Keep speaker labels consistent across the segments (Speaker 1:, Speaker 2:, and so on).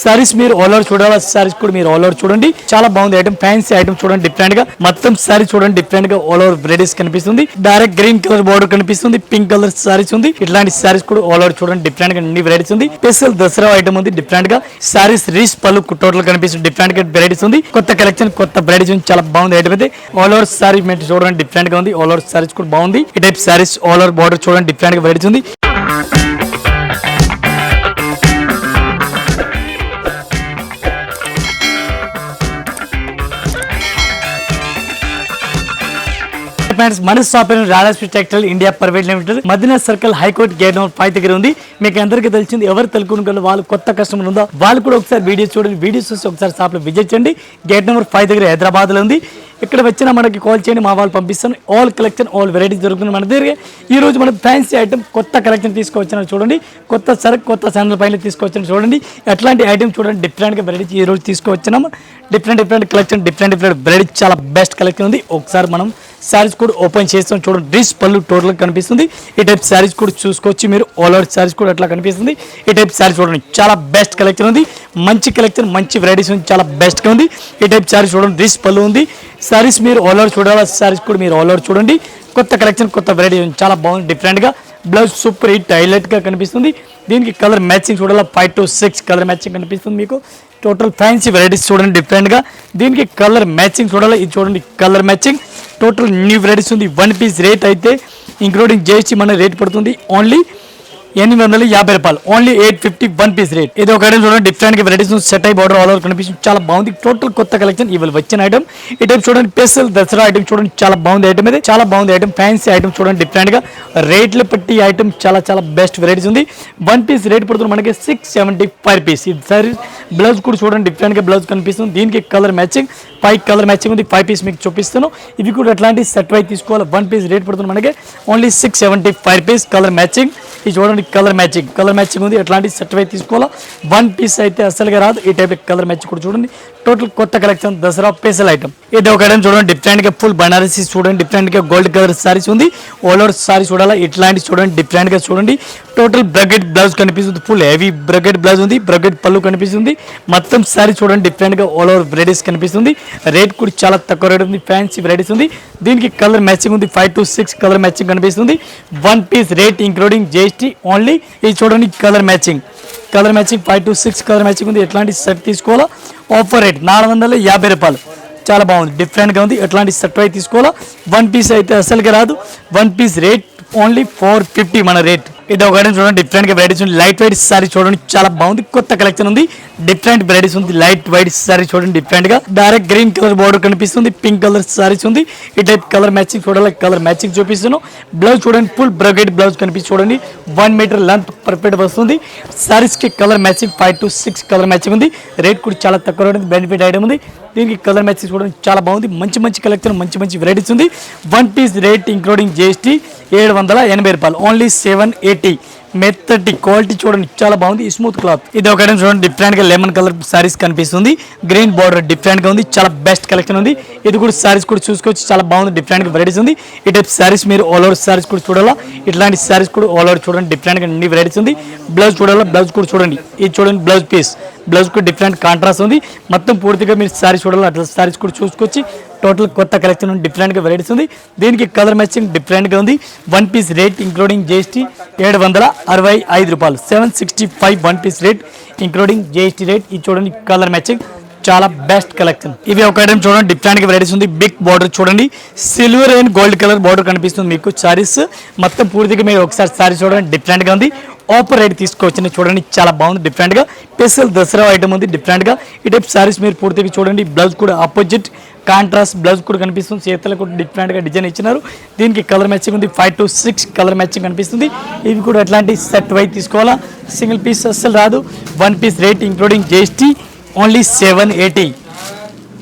Speaker 1: సారీస్ మీరు all over చూడాలి? సారీస్ కూడా మీరు ఆల్ ఓవర్ చూడండి. చాలా బాగుంది ఐటమ్ ఫ్యాన్సీ ఐటమ్ చూడండి డిఫరెంట్గా. మొత్తం సారీ చూడండి డిఫరెంట్గా ఆల్ ఓవర్ వెరైటీస్ కనిపిస్తుంది. డైరెక్ట్ గ్రీన్ కలర్ బోర్డర్ కనిపిస్తుంది పింక్ కలర్ సారీస్ ఉంది. ఇట్లాంటి సారీస్ కూడా ఆల్ ఓవర్ చూడండి డిఫరెంట్గా అన్ని వెరైటీస్ ఉంది. స్పెషల్ దసరా ఐటమ్ ఉంది డిఫరెంట్గా. సారీస్ రీస్ పలు టోటల్ కనిపిస్తుంది డిఫరెంట్గా వెరైటీస్ ఉంది. కొత్త కలెక్షన్ కొత్త వెరైటీస్ ఉంది. చాలా బాగుంది ఐటమ్ అయితే. ఆల్ ఓవర్ సారీ మెట్ చూడండి డిఫరెంట్గా ఉంది. ఆల్ ఓవర్ సారీస్ కూడా బాగుంది. ఈ type saris all over border చూడండి డిఫరెంట్గా వెరైటీస్ ఉంది. ఫ్రెండ్స్ మన shop Radhashri textile India private limited Madina circle high court gate number five దగ్గర ఉంది. మీకు అందరికీ తెలిసింది ఎవరు తెలుగును వాళ్ళు కొత్త కస్టమర్ ఉందో వాళ్ళు కూడా ఒకసారి వీడియో చూడండి. వీడియోస్ చూసి ఒకసారి షాప్లో విజిట్ చేయండి. గేట్ నెంబర్ ఫైవ్ దగ్గర హైదరాబాద్లో ఉంది. ఇక్కడ వచ్చిన మనకి కాల్ చేయండి మా వాళ్ళు పంపిస్తాను. ఆల్ కలెక్షన్ ఆల్ వెరైటీస్ దొరుకుతుంది మన దగ్గర ఈ రోజు మనం ఫ్యాన్సీ ఐటమ్ కొత్త కలెక్షన్ తీసుకొచ్చిన చూడండి. కొత్త సరుకు కొత్త ఛానల్ పైన తీసుకొచ్చిన చూడండి. ఎట్లాంటి ఐటమ్ చూడండి. డిఫరెంట్ వెరైటీ వెరైటీస్ ఈ రోజు తీసుకొచ్చినాము different different collection different different varieties చాలా బెస్ట్ కలెక్షన్ ఉంది. ఒకసారి మనం శారీస్ కూడా ఓపెన్ చేస్తాం. చూడండి డ్రెస్ పళ్ళు టోటల్గా కనిపిస్తుంది. ఈ టైప్ శారీస్ కూడా చూసుకోవచ్చు మీరు. ఆల్ ఓవర్ శారీస్ కూడా అట్లా కనిపిస్తుంది. ఈ టైప్ శారీస్ చూడండి చాలా బెస్ట్ కలెక్షన్ ఉంది. మంచి కలెక్షన్ మంచి వెరైటీస్ ఉంది. చాలా బెస్ట్గా ఉంది. ఈ టైప్ శారీస్ చూడండి డ్రెస్ పళ్ళు ఉంది. శారీస్ మీరు ఆల్ ఓవర్ చూడాలి? శారీస్ కూడా మీరు ఆల్ ఓవర్ చూడండి. కొత్త కలెక్షన్ కొత్త వెరైటీ ఉంది. చాలా బాగుంది డిఫరెంట్గా బ్లౌజ్ సూపర్ హిట్ హైలైట్గా కనిపిస్తుంది. దీనికి కలర్ మ్యాచింగ్ చూడాలి? Five to six colour matching కనిపిస్తుంది మీకు. టోటల్ ఫ్యాన్సీ వెరైటీస్ చూడండి డిఫరెంట్గా దీనికి కలర్ మ్యాచింగ్ చూడాలి? ఇది చూడండి colour matching total new varieties ఉంది. వన్ పీస్ రేట్ అయితే ఇంక్లూడింగ్ జిఎస్టీ మన రేట్ పడుతుంది. ఓన్లీ ఎనిమిది వందల యాభై రూపాయలు. Only eight fifty one piece rate ఇది ఒక ఐటమ్ చూడండి. డిఫరెంట్ వెరైటీస్ సెట్ అయి బార్డర్ ఆల్ ఓవర్ కనిపిస్తుంది. చాలా బాగుంది. టోటల్ కొత్త కలెక్షన్ ఇవాళ వచ్చిన ఐటమ్ ఈ టైప్ చూడండి. స్పెషల్ దసరా ఐటమ్ చూడండి. చాలా బాగుంది ఐటమ్ ఇది. చాలా బాగుంది ఐటమ్ ఫ్యాన్సీ ఐటమ్ చూడండి. డిఫరెంట్గా రేట్లు పెట్టి ఐటమ్ చాలా చాలా బెస్ట్ వెరైటీస్ ఉంది. వన్ పీస్ రేట్ పడుతుంది మనకి సిక్స్ సెవెంటీ ఫైవ్ పీస్ ఇది సరే బ్లౌజ్ కూడా చూడండి. డిఫరెంట్గా బ్లౌజ్ కనిపిస్తుంది. దీనికి colour matching five colour matching ఉంది ఫైవ్ పీస్ మీకు చూపిస్తాను. ఇవి కూడా అట్లాంటి సెట్ వైజ్ తీసుకోవాలి వన్ పీస్ రేట్ పడుతుంది మనకి. Only six seventy five piece colour matching ఇది చూడండి కలర్ మ్యాచింగ్ కలర్ మ్యాచింగ్ ఉంది ఎట్లాంటి సెట్ వైజ్ తీసుకోవాలా? వన్ పీస్ అయితే అసలుగా రాదు. ఈ టైప్ కలర్ మ్యాచింగ్ కూడా చూడండి. టోటల్ కొత్త కలెక్షన్ దసరా స్పెషల్ ఐటమ్ ఇది ఒక ఐటమ్ చూడండి డిఫరెంట్గా ఫుల్ బనారసీ చూడండి డిఫరెంట్గా గోల్డ్ కలర్ సారీస్ ఉంది. ఆల్ ఓవర్ సారీ చూడాలా? ఇట్లాంటి చూడండి డిఫరెంట్గా చూడండి. టోటల్ బ్రగెట్ బ్లౌజ్ కనిపిస్తుంది ఫుల్ హెవీ బ్రగెట్ బ్లౌజ్ ఉంది బ్రగెట్ పళ్ళు కనిపిస్తుంది. మొత్తం సారీ చూడండి డిఫరెంట్గా ఓల్ ఆల్ ఓవర్ వెరైటీస్ కనిపిస్తుంది. రేట్ కూడా చాలా తక్కువ రేట్ ఉంది ఫ్యాన్సీ వెరైటీస్ ఉంది. దీనికి కలర్ మ్యాచింగ్ ఉంది five to six colour matching కనిపిస్తుంది. One piece rate including GST only ఇది చూడండి colour matching colour matching five to six colour matching ఉంది. ఎట్లాంటి సెట్ తీసుకోవాలా ఆఫర్ రేట్ నాలుగు వందల యాభై రూపాయలు. చాలా బాగుంది డిఫరెంట్గా ఉంది. ఎట్లాంటి సెట్ అయితే తీసుకోవాలా వన్ పీస్ అయితే అసలుగా రాదు. One piece rate only four fifty మన రేట్ ఇది ఒకటి చూడండి. డిఫరెంట్గా వెరైటీస్ ఉంది. లైట్ వైట్ సారీ చూడండి. చాలా బాగుంది. కొత్త కలెక్షన్ ఉంది. డిఫరెంట్ వెరైటీస్ ఉంది. లైట్ వైట్ సారీ చూడండి. డిఫరెంట్గా. డైరెక్ట్ గ్రీన్ కలర్ బోర్డర్ కనిపిస్తుంది. పింక్ కలర్ సారీస్ ఉంది. ఈ టైప్ కలర్ మ్యాచింగ్ చూడాలి కలర్ మ్యాచింగ్ చూపిస్తున్నాను బ్లౌజ్ చూడండి. ఫుల్ బ్రగెట్ బ్లౌజ్ కనిపిస్తుంది చూడండి. వన్ మీటర్ లెంత్ పర్ఫెక్ట్ వస్తుంది. సారీస్కి colour matching five to six colour matching ఉంది. రేట్ కూడా చాలా తక్కువ ఉంది. బెనిఫిట్ ఐటమ్ ఉంది. దీనికి కలర్ మ్యాచింగ్ చూడండి. చాలా బాగుంది. మంచి మంచి కలెక్షన్ మంచి మంచి వెరైటీస్ ఉంది. One piece rate including GST ఏడు వందల ఎనభై రూపాయలు. ఓన్లీ సెవెన్ ఎయిట్ మెత్తటి క్వాలిటీ చూడండి చాలా బాగుంది. Smooth cloth. ఇది ఒకటి చూడండి డిఫరెంట్గా లెమన్ కలర్ సారీస్ కనిపిస్తుంది. గ్రీన్ బార్డర్ డిఫరెంట్గా ఉంది చాలా బెస్ట్ కలెక్షన్ ఉంది. ఇది కూడా సారీస్ కూడా చూసుకోవచ్చు చాలా బాగుంది డిఫరెంట్గా వెరైటీస్ ఉంది. ఈ టైప్ సారీస్ మీరు ఆల్ ఓవర్ సారీస్ కూడా చూడాలా. ఇట్లాంటి సారీస్ కూడా ఆల్ ఓవర్ చూడండి డిఫరెంట్గా అన్ని వెరైటీస్ ఉంది. బ్లౌజ్ చూడాలా బ్లౌజ్ కూడా చూడండి. ఇది చూడండి బ్లౌజ్ పీస్ బ్లౌజ్ కూడా డిఫరెంట్ కాంట్రాస్ట్ ఉంది. మొత్తం పూర్తిగా మీరు సారీ చూడాలి అట్లా సారీస్ కూడా చూసుకోవచ్చు. టోటల్ కొత్త కలెక్షన్ ఉంది వెరైటీస్ ఉంది. దీనికి కలర్ మ్యాచింగ్ డిఫరెంట్గా ఉంది. One piece rate including GST ఏడు వందల అరవై ఐదు రూపాయలు. Seven sixty five one piece rate including GST rate. ఇది చూడండి కలర్ మ్యాచింగ్ చాలా బెస్ట్ కలెక్షన్. ఇవి ఒక ఐటమ్ చూడండి డిఫరెంట్గా వెరైటీస్ ఉంది. బిగ్ బార్డర్ చూడండి. Silver and gold colour border కనిపిస్తుంది మీకు. సారీస్ మొత్తం పూర్తిగా మీరు ఒకసారి సారీ చూడండి డిఫరెంట్గా ఉంది. ఆఫర్ రేట్ తీసుకొచ్చింది చూడండి చాలా బాగుంది డిఫరెంట్గా. స్పెషల్ దసరా ఐటమ్ ఉంది డిఫరెంట్గా. ఈ టైప్ సారీస్ మీరు పూర్తిగా చూడండి బ్లౌజ్ కూడా ఆపోజిట్. కాంట్రాస్ట్ బ్లౌజ్ కూడా కనిపిస్తుంది. చేతులకు కూడా డిఫరెంట్గా డిజైన్ ఇచ్చినారు. దీనికి కలర్ మ్యాచింగ్ ఉంది. Five to six colour matching కనిపిస్తుంది. ఇవి కూడా ఎట్లాంటి సెట్ వై తీసుకోవాలా? సింగిల్ పీస్ అస్సలు రాదు. One piece rate including GST only seven eighty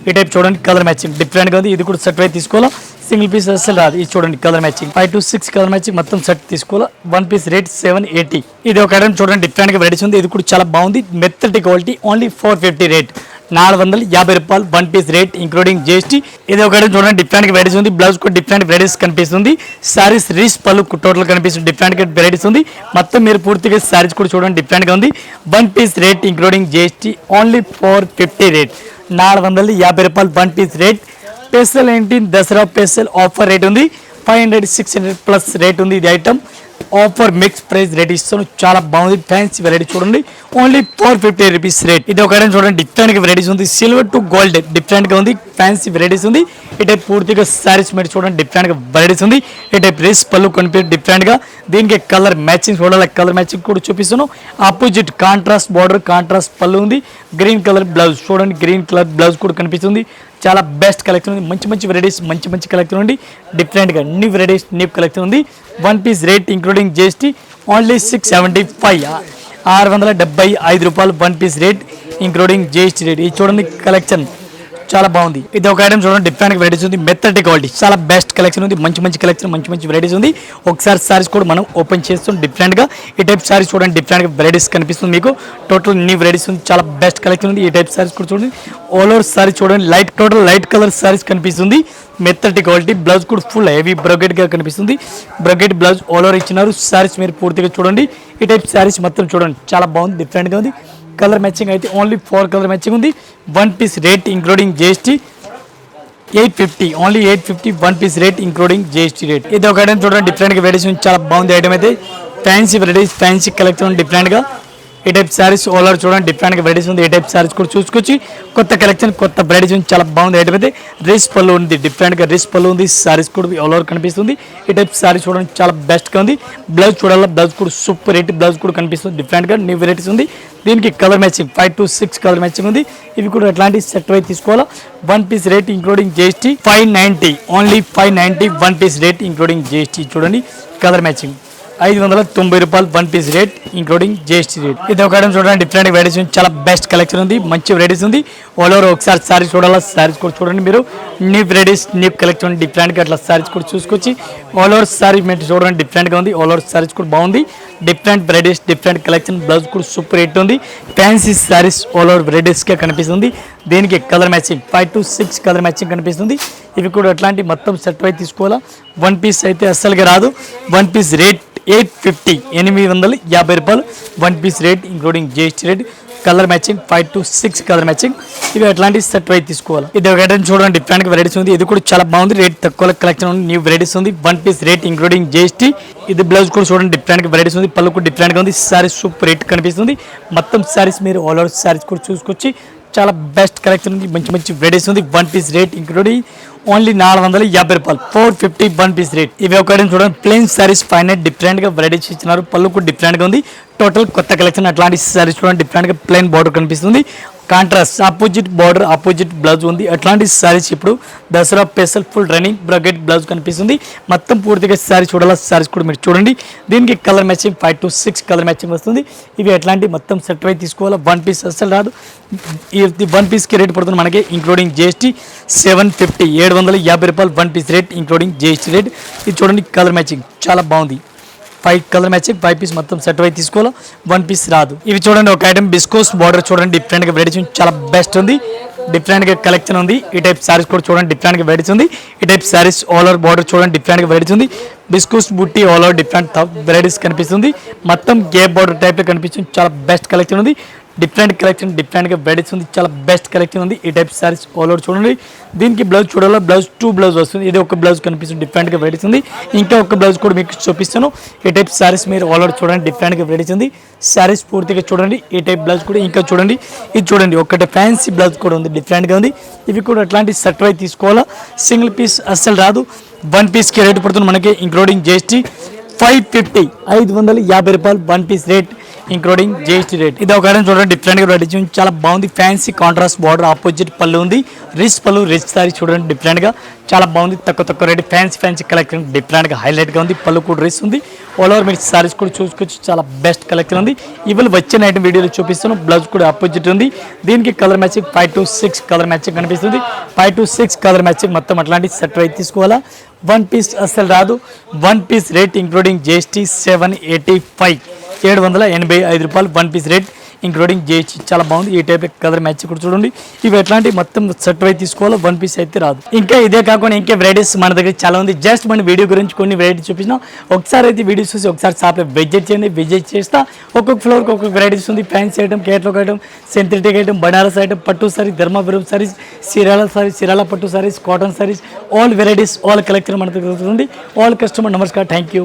Speaker 1: ఈ టైప్ చూడండి కలర్ మ్యాచింగ్ డిఫరెంట్గా ఉంది. ఇది కూడా సెట్ వై తీసుకోవాలా? సింగిల్ పీస్ అసలు రాదు. ఇది చూడండి colour matching five to six colour matching మొత్తం సెట్ తీసుకోవాలా? One piece rate seven eighty ఇది ఒక ఐటమ్ చూడండి డిఫరెంట్గా వెరైటీస్ ఉంది. ఇది కూడా చాలా బాగుంది. మెత్తటి quality only four fifty rate నాలుగు వందల యాభై రూపాయలు one piece rate including GST ఇది ఒకటి చూడండి డిఫరెంట్ వెరైటీస్ ఉంది. బ్లౌజ్ కూడా డిఫరెంట్ వెరైటీస్ కనిపిస్తుంది. సారీస్ రీస్ పళ్ళు టోటల్ కనిపిస్తుంది. డిఫరెంట్ వెరైటీస్ ఉంది. మొత్తం మీరు పూర్తిగా సారీస్ కూడా చూడండి డిఫరెంట్గా ఉంది. One piece rate including GST only four fifty rate నాలుగు వందల యాభై రూపాయలు వన్ పీస్ రేట్ స్పెషల్ ఏంటి? దసరా స్పెషల్ ఆఫర్ రేట్ ఉంది. Five hundred six hundred plus rate ఉంది ఇది item offer mix price rate ఇస్తాను. చాలా బాగుంది. ఫ్యాన్సీ వెరైటీ చూడండి. Only four fifty rupees rate ఇది ఒక చూడండి. డిఫరెంట్ వెరైటీస్ ఉంది. సిల్వర్ టు గోల్డ్ డిఫరెంట్గా ఉంది. ఫ్యాన్సీ వెరైటీస్ ఉంది. ఈ పూర్తిగా సారీస్ మీరు చూడండి. డిఫరెంట్గా వెరైటీస్ ఉంది. ఈ టైప్ రేస్ పళ్ళు కనిపి డిఫరెంట్గా. దీనికి కలర్ మ్యాచింగ్ చూడాలి. కలర్ మ్యాచింగ్ కూడా చూపిస్తాను. ఆపోజిట్ కాంట్రాస్ట్ బార్డర్ కాంట్రాస్ట్ పళ్ళు ఉంది. గ్రీన్ కలర్ బ్లౌజ్ చూడండి. గ్రీన్ కలర్ బ్లౌజ్ కూడా కనిపిస్తుంది. చాలా బెస్ట్ కలెక్షన్ ఉంది. మంచి మంచి వెరైటీస్ మంచి మంచి కలెక్షన్ ఉంది. డిఫరెంట్గా న్యూ వెరైటీస్ న్యూ కలెక్షన్ ఉంది. One piece rate including GST only six seventy five ఆరు వందల డెబ్బై ఐదు రూపాయలు one piece rate including GST rate ఇది చూడండి కలెక్షన్ చాలా బాగుంది. ఇది ఒక ఐటమ్ చూడండి డిఫరెంట్ వెరైటీస్ ఉంది మెత్తటి క్వాలిటీ చాలా బెస్ట్ కలెక్షన్ ఉంది మంచి మంచి కలెక్షన్ మంచి మంచి వెరైటీస్ ఉంది. ఒకసారి సారీస్ కూడా మనం ఓపెన్ చేస్తాం డిఫరెంట్గా. ఈ టైప్ సారీస్ చూడండి డిఫరెంట్ వెరైటీస్ కనిపిస్తుంది మీకు. టోటల్ న్యూ వెరైటీస్ ఉంది చాలా బెస్ట్ కలెక్షన్ ఉంది. ఈ టైప్ సారీస్ కూడా చూడండి. ఆల్ ఓవర్ సారీ చూడండి light total light colour saris కనిపిస్తుంది. మెత్తటి క్వాలిటీ బ్లౌజ్ కూడా ఫుల్ హెవీ బ్రొకెట్గా కనిపిస్తుంది. బ్రొకెట్ బ్లౌజ్ ఆల్ ఓవర్ ఇచ్చినారు. సారీస్ మీరు పూర్తిగా చూడండి. ఈ టైప్ సారీస్ మొత్తం చూడండి చాలా బాగుంది డిఫరెంట్గా ఉంది. కలర్ మ్యాచింగ్ అయితే ఓన్లీ ఫోర్ కలర్ మ్యాచింగ్ ఉంది. One piece rate including GST eight fifty only eight fifty one piece rate including GST rate ఇది ఒక ఐటమ్ చూడండి డిఫరెంట్గా వెరైటీస్ చాలా బాగుంది ఐటమ్ అయితే. ఫ్యాన్సీ వెరైటీస్ ఫ్యాన్సీ కలెక్షన్ డిఫరెంట్గా. ఈ టైప్ సారీస్ ఓలర్ చూడండి. డిఫరెంట్గా వెరైటీస్ ఉంది. ఈ టైప్ సారీస్ కూడా చూసుకొచ్చి కొత్త కలెక్షన్ కొత్త వెరైటీస్ ఉంది. చాలా బాగుంది. ఏంటంటే రిస్ పళ్ళు ఉంది. డిఫరెంట్గా రేస్ పళ్ళు ఉంది. సారీస్ కూడా ఓలర్ కనిపిస్తుంది. ఈ టైప్ శారీస్ చూడండి. చాలా బెస్ట్గా ఉంది. బ్లౌజ్ చూడాలి? బ్లౌజ్ కూడా సూపర్ రేట్ బ్లౌజ్ కూడా కనిపిస్తుంది. డిఫరెంట్గా న్యూ వెరైటీస్ ఉంది. దీనికి colour matching five to six colour matching ఉంది. ఇవి కూడా ఎట్లాంటి సెట్ వైజ్ తీసుకోవాలా? One piece rate including GST five ninety only five ninety one piece rate including GST చూడండి. కలర్ మ్యాచింగ్ ఐదు వందల తొంభై రూపాయలు one piece rate including GST rate ఇది ఒక ఐటమ్ చూడండి డిఫరెంట్ వెరైటీస్ ఉంది చాలా బెస్ట్ కలెక్షన్ ఉంది మంచి వెరైటీస్ ఉంది. ఆల్ ఓవర్ ఒకసారి సారీస్ చూడాలా సారీస్ కూడా చూడండి మీరు. న్యూ వెరైటీస్ న్యూ కలెక్షన్ డిఫరెంట్గా అట్లా సారీస్ కూడా చూసుకొచ్చి ఆల్ ఓవర్ సారీ మీరు చూడండి డిఫరెంట్గా ఉంది ఆల్ ఓవర్ సారీస్ కూడా బాగుంది. Different varieties different collection blouse కూడా సూపర్ రేట్ ఉంది. ఫ్యాన్సీ సారీస్ ఆల్ ఓవర్ వెరైటీస్గా కనిపిస్తుంది. దీనికి colour matching five to six colour matching కనిపిస్తుంది. ఇవి కూడా అట్లాంటి మొత్తం సెట్ వైజ్ తీసుకోవాలా. వన్ పీస్ అయితే అస్సలుగా రాదు. One piece rate eight fifty ఎనిమిది వందల యాభై రూపాయలు. One piece rate including GST rate colour matching five to six colour matching ఇవి అట్లాంటి సెట్ వైజ్ తీసుకోవాలి. ఇది ఒక ఐటమ్ చూడండి డిఫరెంట్ వెరైటీస్ ఉంది. ఇది కూడా చాలా బాగుంది రేట్ తక్కువ కలెక్షన్ ఉంది న్యూ వెరైటీస్ ఉంది. One piece rate including GST ఇది బ్లౌజ్ కూడా చూడండి డిఫరెంట్ వెరైటీస్ ఉంది. పళ్ళు కూడా డిఫరెంట్గా ఉంది. సారీస్ సూపర్ రేట్ కనిపిస్తుంది. మొత్తం సారీస్ మీరు ఆల్ ఓవర్ సారీస్ కూడా చూసుకొచ్చి చాలా బెస్ట్ కలెక్షన్ ఉంది మంచి మంచి వెరైటీస్ ఉంది. One piece rate including only నాలుగు వందల యాభై రూపాయలు. Four fifty one piece rate. ఇవి ఒకటి చూడండి. ప్లెయిన్ సారీస్ పైన డిఫరెంట్గా వెరైటీస్ ఇచ్చినారు. పళ్ళు కూడా డిఫరెంట్గా ఉంది. టోటల్ కొత్త కలెక్షన్ అట్లాంటి సారీస్ చూడండి. డిఫరెంట్గా ప్లెయిన్ బార్డర్ కనిపిస్తుంది. Contrast opposite border opposite blouse ఉంది. అట్లాంటి శారీస్ ఇప్పుడు Dasara special full running brocade blouse కనిపిస్తుంది. మొత్తం పూర్తిగా సారీ చూడాలా? సారీస్ కూడా మీరు చూడండి. దీనికి colour matching five to six colour matching వస్తుంది. ఇవి ఎట్లాంటి మొత్తం సెట్ అయి తీసుకోవాలా? వన్ పీస్ అసలు రాదు. ఈ వన్ పీస్కి రేట్ పడుతుంది మనకి ఇంక్లూడింగ్ జిఎస్టీ సెవెన్ ఫిఫ్టీ ఏడు వందల యాభై రూపాయలు one piece rate including GST rate ఇది చూడండి కలర్ మ్యాచింగ్ చాలా బాగుంది. Five colour matching five piece మొత్తం సెట్ అయి తీసుకోవాలి? వన్ పీస్ రాదు. ఇవి చూడండి ఒక ఐటమ్ బిస్కోస్ బార్డర్ చూడండి డిఫరెంట్గా చాలా బెస్ట్ ఉంది. డిఫరెంట్గా కలెక్షన్ ఉంది. ఈ టైప్ సారీస్ కూడా చూడండి డిఫరెంట్గా వెరైటీస్ ఉంది. ఈ type saris all over border చూడండి డిఫరెంట్గా వెరైటీస్ ఉంది. బిస్కోస్ బుట్టి ఆల్ అవుట్ డిఫరెంట్ వెరైటీస్ కనిపిస్తుంది. మొత్తం గేప్ బార్డర్ టైప్లో కనిపిస్తుంది చాలా బెస్ట్ కలెక్షన్ ఉంది. డిఫరెంట్ కలెక్షన్ డిఫరెంట్గా వెరైటీస్ ఉంది. చాలా బెస్ట్ కలెక్షన్ ఉంది. ఈ టైప్ శారీస్ ఆల్ అవుట్ చూడండి. దీనికి బ్లౌజ్ చూడాలో? బ్లౌజ్ టూ బ్లౌజ్ వస్తుంది. ఇది ఒక బ్లౌజ్ కనిపిస్తుంది. డిఫరెంట్గా వెరైటీస్ ఉంది. ఇంకా ఒక బ్లౌజ్ కూడా మీకు చూపిస్తాను. ఈ టైప్ శారీస్ మీరు ఆల్ అవుట్ చూడండి. డిఫరెంట్గా వెరైటీస్ ఉంది. శారీస్ పూర్తిగా చూడండి. ఈ టైప్ బ్లౌజ్ కూడా ఇంకా చూడండి. ఇది చూడండి. ఒకటి ఫ్యాన్సీ బ్లౌజ్ కూడా ఉంది. డిఫరెంట్గా ఉంది. ఇవి కూడా అట్లాంటి సెట్ తీసుకోవాలా? సింగిల్ పీస్ అస్సలు రాదు. వన్ పీస్ రేటు పడుతుంది మనకి ఇంక్లూడింగ్ జిఎస్టీ ఫైవ్ ఫిఫ్టీ ఐదు వందల యాభై రూపాయలు one piece rate. Including GST rate ఇది ఒక చూడండి డిఫరెంట్గా రెడీ చాలా బాగుంది. ఫ్యాన్సీ కాంట్రాస్ట్ బార్డర్ ఆపోజిట్ పళ్ళు ఉంది. రిచ్ పళ్ళు రిచ్ సారీ చూడండి డిఫరెంట్గా. చాలా బాగుంది తక్కువ తక్కువ రేట్ ఫ్యాన్సీ ఫ్యాన్సీ కలెక్షన్ డిఫరెంట్గా హైలైట్గా ఉంది. పళ్ళు కూడా రిచ్ ఉంది. ఆల్ ఓవర్ మీరు సారీస్ కూడా చూసుకోవచ్చు చాలా బెస్ట్ కలెక్షన్ ఉంది. ఇవాళ వచ్చిన ఐటమ్ వీడియోలో చూపిస్తాను బ్లౌజ్ కూడా ఆపోజిట్ ఉంది. దీనికి colour matching five to six colour matching కనిపిస్తుంది. Five to six colour matching మొత్తం అట్లాంటి సెట్ అయితే తీసుకోవాలా. వన్ పీస్ అసలు రాదు. One piece rate including GST seven eighty five ఏడు వందల ఎనభై ఐదు రూపాయలు వన్ పీస్ రేట్ ఇంక్లూడింగ్ జేహెచ్ చాలా బాగుంది. ఈ టైప్ కలర్ మ్యాచ్ కూడా చూడండి. ఇవి ఎట్లాంటి మొత్తం సెట్ అయితే తీసుకోవాలో వన్ పీస్ అయితే రాదు. ఇంకా ఇదే కాకుండా ఇంకా వెరైటీస్ మన దగ్గర చాలా ఉంది. జస్ట్ మన వీడియో గురించి కొన్ని వెరైటీస్ చూపించిన ఒకసారి అయితే వీడియోస్ చూసి ఒకసారి షాప్లో విజిట్ చేయండి. విజిట్ చేస్తా. ఒక్కొక్క ఫ్లోర్కి ఒక్కొక్క వెరైటీస్ ఉంది. Fancy item కేట్లో item synthetic item Banaras item పట్టు సారీ ధర్మపురం సారీస్ సిరాల సారీస్ సిరాల పట్టు saris cotton saris all varieties all collection మన దగ్గర ఉంది all customer namaskar. Thank you